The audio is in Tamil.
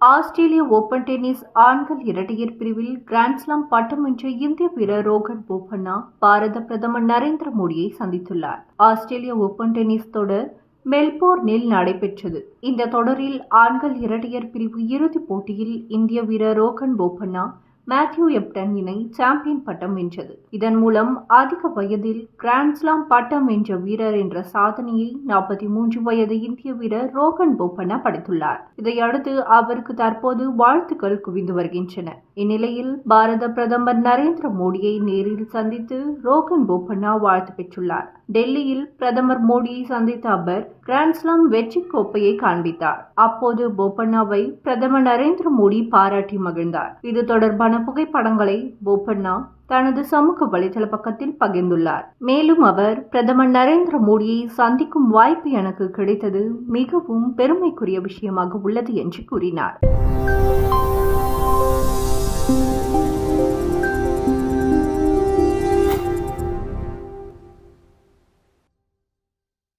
ஆஸ்திரேலிய ஓபன் டென்னிஸ் ஆண்கள் இரட்டையர் பிரிவில் கிராண்ட்ஸ்லாம் பட்டம் வென்ற இந்திய வீரர் ரோகன் போபண்ணா பாரத பிரதமர் நரேந்திர மோடியை சந்தித்துள்ளார். ஆஸ்திரேலிய ஓபன் டென்னிஸ் தொடர் மெல்போர்னில் நடைபெற்றது. இந்த தொடரில் ஆண்கள் இரட்டையர் பிரிவு இறுதிப் போட்டியில் இந்திய வீரர் ரோகன் போபண்ணா மேத்யூ எப்டன் இணை சாம்பியன் பட்டம் வென்றது. இதன் மூலம் அதிக வயதில் கிராண்ட்ஸ்லாம் பட்டம் வென்ற வீரர் என்ற சாதனையை நாற்பத்தி மூன்று வயது இந்திய வீரர் ரோகன் போபண்ணா படைத்துள்ளார். இதையடுத்து அவருக்கு தற்போது வாழ்த்துக்கள் குவிந்து வருகின்றன. இந்நிலையில் பாரத பிரதமர் நரேந்திர மோடியை நேரில் சந்தித்து ரோகன் போபண்ணா வாழ்த்து பெற்றுள்ளார். டெல்லியில் பிரதமர் மோடியை சந்தித்த அவர் கிராண்ட்ஸ்லாம் வெற்றி கோப்பையை காண்பித்தார். அப்போது போபண்ணாவை பிரதமர் நரேந்திர மோடி பாராட்டி மகிழ்ந்தார். இது தொடர்பான புகைப்படங்களை போபண்ணா தனது சமூக வலைதள பக்கத்தில் பகிர்ந்துள்ளார். மேலும் அவர் பிரதமர் நரேந்திர மோடியை சந்திக்கும் வாய்ப்பு எனக்கு கிடைத்தது மிகவும் பெருமைக்குரிய விஷயமாக உள்ளது என்று கூறினார்.